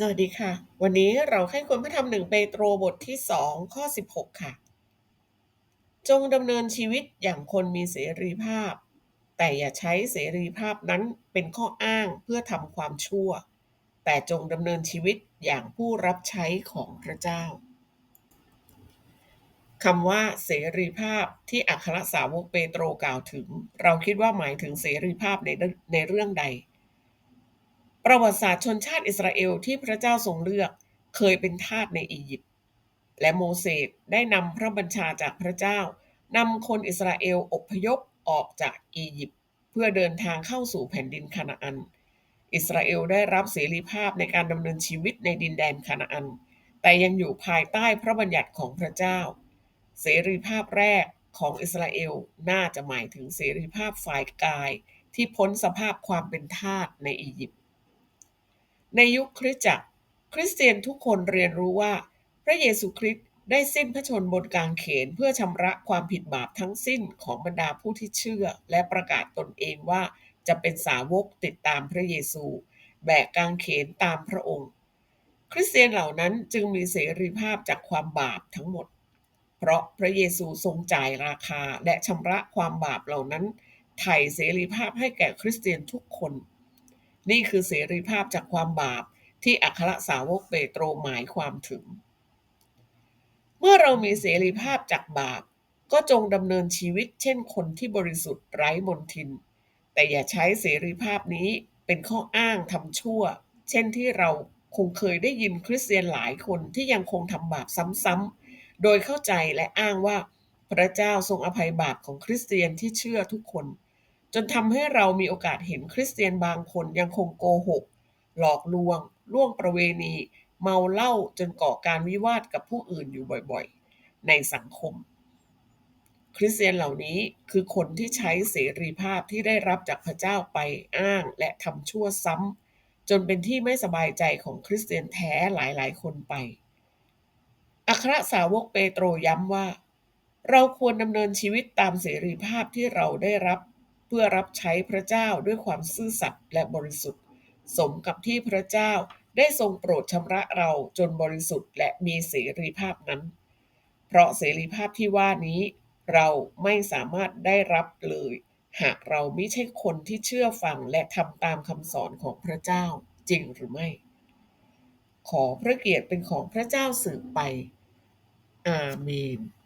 สวัสดีค่ะ วันนี้เราให้ควรพระธรรมหนึ่งเปโตรบทที่2ข้อ 16 ค่ะ จงดำเนินชีวิตอย่างคนมีเสรีภาพ แต่อย่าใช้เสรีภาพนั้นเป็นข้ออ้างเพื่อทำความชั่ว แต่จงดำเนินชีวิตอย่างผู้รับใช้ของพระเจ้าคำว่าเสรีภาพที่อัครสาวกเปโตรกล่าวถึง เราคิดว่าหมายถึงเสรีภาพในในเรื่องใด ประวัติศาสตร์ชนชาติอิสราเอลที่พระเจ้าทรงเลือกเคยเป็นทาสในอียิปต์และโมเสสได้นำพระบัญชาจากพระเจ้านำคนอิสราเอลอพยพออกจากอียิปต์เพื่อเดินทางเข้าสู่แผ่นดินคานาอัน อิสราเอลได้รับเสรีภาพในการดำเนินชีวิตในดินแดนคานาอัน แต่ยังอยู่ภายใต้พระบัญญัติของพระเจ้า เสรีภาพแรกของอิสราเอลน่าจะหมายถึงเสรีภาพฝ่ายกายที่พ้นสภาพความเป็นทาสในอียิปต์ ในยุคคริสตจักร คริสเตียนทุกคนเรียนรู้ว่า พระเยซูคริสต์ได้สิ้นพระชนบนกางเขนเพื่อชำระความผิดบาปทั้งสิ้นของบรรดาผู้ที่เชื่อ และประกาศตนเองว่าจะเป็นสาวกติดตามพระเยซู แบกกางเขนตามพระองค์ คริสเตียนเหล่านั้นจึงมีเสรีภาพจากความบาปทั้งหมด เพราะพระเยซูทรงจ่ายราคาและชำระความบาปเหล่านั้นไถ่เสรีภาพให้แก่คริสเตียนทุกคน นี่คือเสรีภาพจากความบาปที่อัครสาวกเปโตรหมายความถึง เมื่อเรามีเสรีภาพจากบาป ก็จงดำเนินชีวิตเช่นคนที่บริสุทธิ์ไร้มนทิน แต่อย่าใช้เสรีภาพนี้เป็นข้ออ้างทำชั่ว เช่นที่เราคงเคยได้ยินคริสเตียนหลายคนที่ยังคงทำบาปซ้ำๆ โดยเข้าใจและอ้างว่าพระเจ้าทรงอภัยบาปของคริสเตียนที่เชื่อทุกคน นทำให้เรามีโอกาสเห็นคริสเตียนบางคนยังคงโกหก หลอกลวง ล่วงประเวณี เมาเหล้าจนก่อการวิวาทกับผู้อื่นอยู่บ่อยๆ ในสังคม คริสเตียนเหล่านี้คือคนที่ใช้เสรีภาพที่ได้รับจากพระเจ้าไปอ้างและทำชั่วซ้ำจนเป็นที่ไม่สบายใจของคริสเตียนแท้หลายๆ คนไป อัครสาวกเปโตรย้ำว่า เราควรดำเนินชีวิตตามเสรีภาพที่เราได้รับ เพื่อรับใช้พระเจ้าด้วยความซื่อสัตย์และบริสุทธิ์ สมกับที่พระเจ้าได้ทรงโปรดชำระเราจนบริสุทธิ์และมีเสรีภาพนั้น เพราะเสรีภาพที่ว่านี้เราไม่สามารถได้รับเลย หากเราไม่ใช่คนที่เชื่อฟังและทำตามคำสอนของพระเจ้าจริงหรือไม่ ขอพระเกียรติเป็นของพระเจ้าสืบไป Amém.